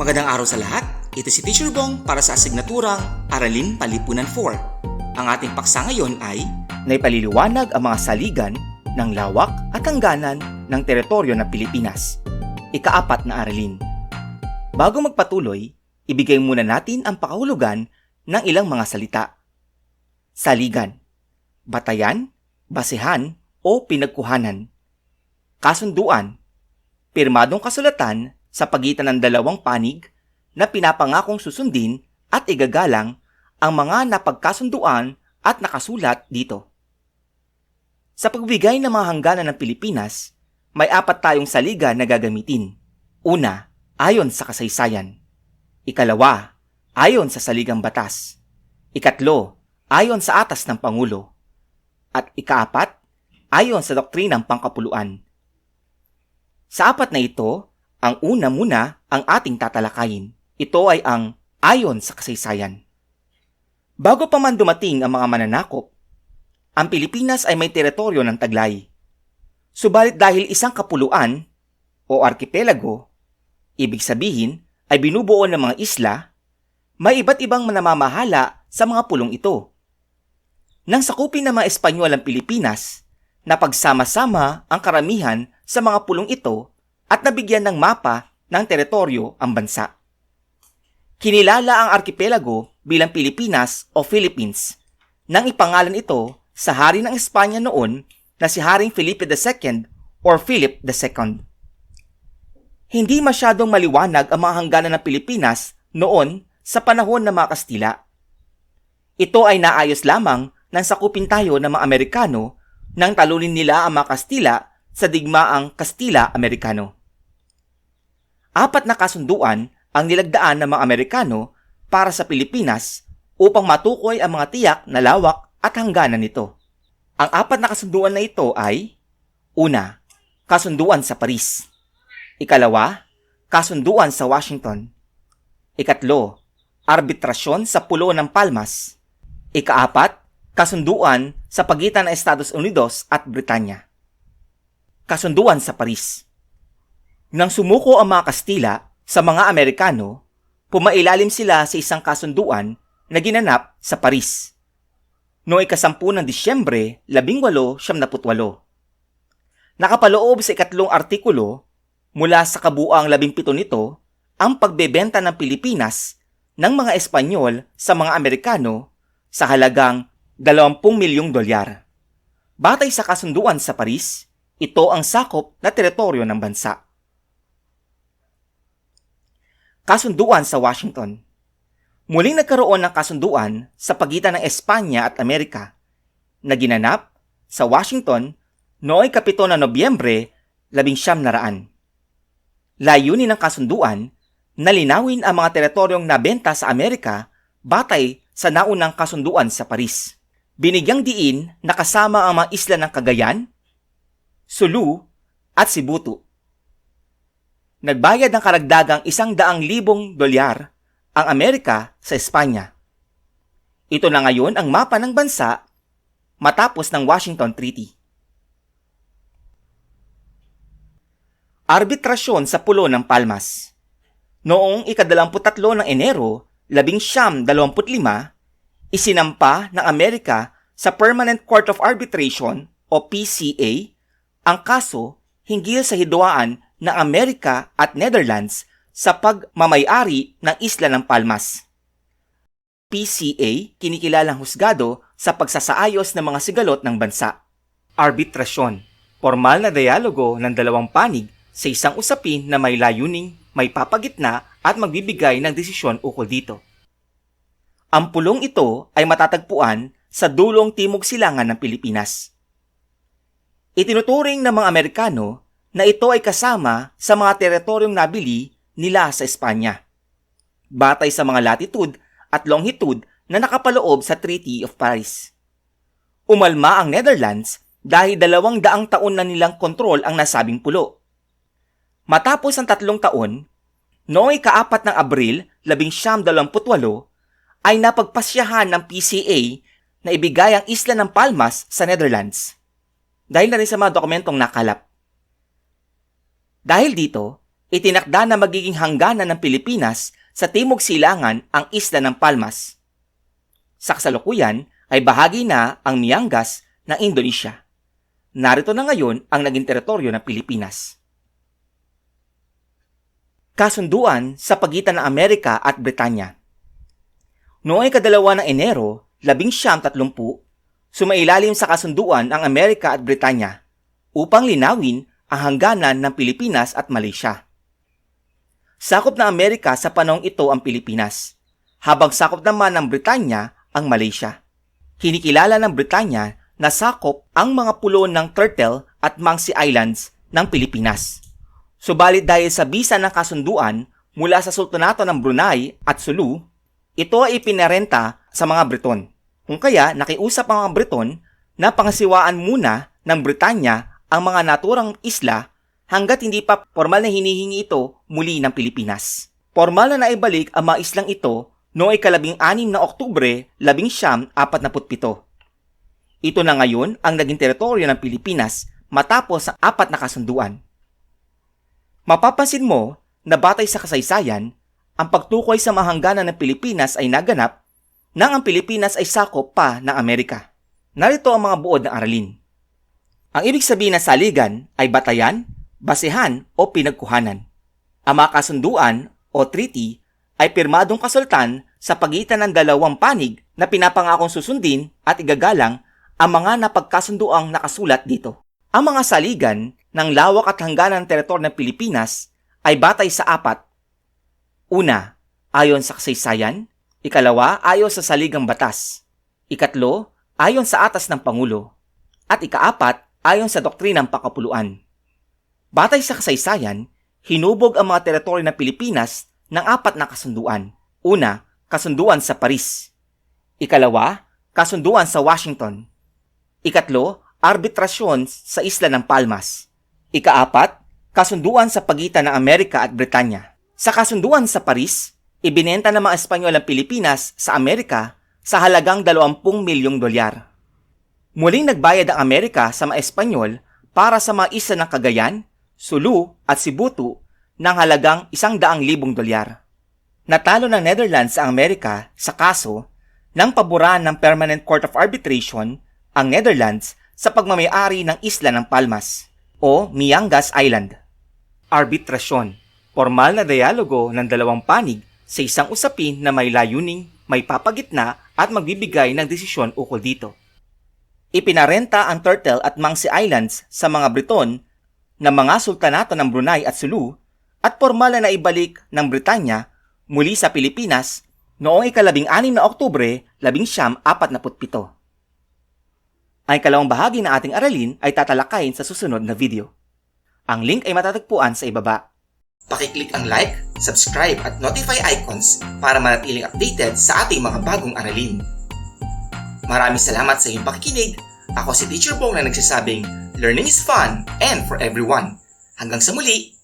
Magandang araw sa lahat. Ito si Teacher Bong para sa asignaturang Aralin Palipunan 4. Ang ating paksa ngayon ay Naipaliliwanag ang mga saligan ng lawak at hangganan ng teritoryo ng Pilipinas. Ikaapat na aralin. Bago magpatuloy, ibigay muna natin ang pakahulugan ng ilang mga salita. Saligan, batayan, basehan o pinagkuhanan. Kasunduan, pirmadong kasulatan sa pagitan ng dalawang panig na pinapangakong susundin at igagalang ang mga napagkasunduan at nakasulat dito. Sa pagbigay ng mga hangganan ng Pilipinas, may apat tayong saliga na gagamitin. Una, ayon sa kasaysayan. Ikalawa, ayon sa saligang batas. Ikatlo, ayon sa atas ng Pangulo. At ikaapat, ayon sa doktrinang pangkapuluan. Sa apat na ito, ang una muna ang ating tatalakayin. Ito ay ang ayon sa kasaysayan. Bago pa man dumating ang mga mananakop, ang Pilipinas ay may teritoryo ng taglay. Subalit dahil isang kapuluan o arkipelago, ibig sabihin ay binubuo ng mga isla, may iba't ibang namamahala sa mga pulong ito. Nang sakupin ng mga Espanyol ang Pilipinas, napagsama-sama ang karamihan sa mga pulong ito at nabigyan ng mapa ng teritoryo ang bansa. Kinilala ang arkipelago bilang Pilipinas o Philippines nang ipangalan ito sa hari ng Espanya noon na si Haring Felipe II or Philip II. Hindi masyadong maliwanag ang mga hangganan ng Pilipinas noon sa panahon ng mga Kastila. Ito ay naayos lamang nang sakupin tayo ng mga Amerikano nang talunin nila ang mga Kastila sa digmaang Kastila-Amerikano. Apat na kasunduan ang nilagdaan ng mga Amerikano para sa Pilipinas upang matukoy ang mga tiyak na lawak at hangganan nito. Ang apat na kasunduan na ito ay Una, kasunduan sa Paris. Ikalawa, kasunduan sa Washington. Ikatlo, arbitrasyon sa Pulo ng Palmas. Ikaapat, kasunduan sa pagitan ng Estados Unidos at Britanya. Kasunduan sa Paris. Nang sumuko ang mga Kastila sa mga Amerikano, pumailalim sila sa isang kasunduan na ginanap sa Paris. Noong ikasampu ng Disyembre, 1878. Nakapaloob sa ikatlong artikulo mula sa kabuang labing pito nito ang pagbebenta ng Pilipinas ng mga Espanyol sa mga Amerikano sa halagang 20 milyong dolyar. Batay sa kasunduan sa Paris, ito ang sakop na teritoryo ng bansa. Kasunduan sa Washington Muling nagkaroon ng kasunduan sa pagitan ng Espanya at Amerika na ginanap sa Washington noong kapito na Nobyembre, labing siyam na raan. Layunin ng kasunduan na linawin ang mga teritoryong nabenta sa Amerika batay sa naunang kasunduan sa Paris. Binigyang diin na kasama ang mga isla ng Cagayan, Sulu at Sibutu. Nagbayad ng karagdagang isang daang libong dolyar ang Amerika sa Espanya. Ito na ngayon ang mapa ng bansa matapos ng Washington Treaty. Arbitrasyon sa Pulo ng Palmas Noong ikadalamput-tatlo ng Enero, labing siyam dalawamput-lima, isinampa ng Amerika sa Permanent Court of Arbitration o PCA ang kaso hinggil sa hidwaan ng Amerika at Netherlands sa pagmamayari ng isla ng Palmas. PCA kinikilalang husgado sa pagsasaayos ng mga sigalot ng bansa. Arbitrasyon, formal na dialogo ng dalawang panig sa isang usapin na may layuning may papagitna at magbibigay ng desisyon ukol dito. Ang pulong ito ay matatagpuan sa dulong timog silangan ng Pilipinas. Itinuturing ng mga Amerikano na ito ay kasama sa mga teritoryong nabili nila sa Espanya. Batay sa mga latitude at longitude na nakapaloob sa Treaty of Paris. Umalma ang Netherlands dahil dalawang daang taon na nilang kontrol ang nasabing pulo. Matapos ang tatlong taon, noong ikaapat ng Abril, 1928, ay napagpasyahan ng PCA na ibigay ang isla ng Palmas sa Netherlands. Dahil na rin sa mga dokumentong nakalap. Dahil dito, itinakda na magiging hangganan ng Pilipinas sa Timog Silangan ang isla ng Palmas. Sa kasalukuyan ay bahagi na ang Miangas ng Indonesia. Narito na ngayon ang naging teritoryo ng Pilipinas. Kasunduan sa pagitan ng Amerika at Britanya Noong ikadalawa ng Enero, 1930, sumailalim sa kasunduan ang Amerika at Britanya upang linawin ang hangganan ng Pilipinas at Malaysia. Sakop ng Amerika sa panahong ito ang Pilipinas, habang sakop naman ng Britanya ang Malaysia. Kinikilala ng Britanya na sakop ang mga pulo ng Turtle at Mangsi Islands ng Pilipinas. Subalit dahil sa bisa ng kasunduan mula sa Sultanato ng Brunei at Sulu, ito ay ipinarenta sa mga Briton. Kung kaya nakiusap ang mga Briton na pangasiwaan muna ng Britanya ang mga naturang isla hanggat hindi pa formal na hinihingi ito muli ng Pilipinas. Formal na naibalik ang mga islang ito noong ikalabing anim na Oktubre, labing siyam, apat na putpito. Ito na ngayon ang naging teritoryo ng Pilipinas matapos ang apat na kasunduan. Mapapansin mo na batay sa kasaysayan, ang pagtukoy sa mahangganan ng Pilipinas ay naganap nang ang Pilipinas ay sakop pa ng Amerika. Narito ang mga buod ng aralin. Ang ibig sabihin ng saligan ay batayan, basehan o pinagkuhanan. Ang mga kasunduan o treaty ay pirmadong kasultan sa pagitan ng dalawang panig na pinapangakong susundin at igagalang ang mga napagkasunduang nakasulat dito. Ang mga saligan ng lawak at hangganan ng teritoryo ng Pilipinas ay batay sa apat. Una, ayon sa kasaysayan. Ikalawa, ayon sa saligang batas. Ikatlo, ayon sa atas ng Pangulo. At ikaapat, ayon sa doktrinang pakapuluan. Batay sa kasaysayan, hinubog ang mga teritoryo ng Pilipinas ng apat na kasunduan. Una, kasunduan sa Paris. Ikalawa, kasunduan sa Washington. Ikatlo, arbitrasyon sa isla ng Palmas. Ikaapat, kasunduan sa pagitan ng Amerika at Britanya. Sa kasunduan sa Paris, ibinenta ng mga Espanyol ang Pilipinas sa Amerika sa halagang 20 milyong dolyar. Muling nagbayad ang Amerika sa mga Espanyol para sa mga isla ng Cagayan, Sulu at Sibutu ng halagang 100,000 dolyar. Natalo ng Netherlands ang Amerika sa kaso nang paboran ng Permanent Court of Arbitration ang Netherlands sa pagmamayari ng isla ng Palmas o Miangas Island. Arbitrasyon, formal na dialogo ng dalawang panig sa isang usapin na may layuning, may papagitna at magbibigay ng desisyon ukol dito. Ipinarenta ang Turtle at Mangsi Islands sa mga Briton na mga sultanato ng Brunei at Sulu at formal na naibalik ng Britanya muli sa Pilipinas noong ikalabing anim na Oktubre, labing siyam, apat na putpito. Ang ikalawang bahagi ng ating aralin ay tatalakayin sa susunod na video. Ang link ay matatagpuan sa ibaba. Pakiclick ang like, subscribe at notify icons para manatiling updated sa ating mga bagong aralin. Maraming salamat sa iyong pakikinig. Ako si Teacher Bong na nagsasabing, Learning is fun and for everyone. Hanggang sa muli,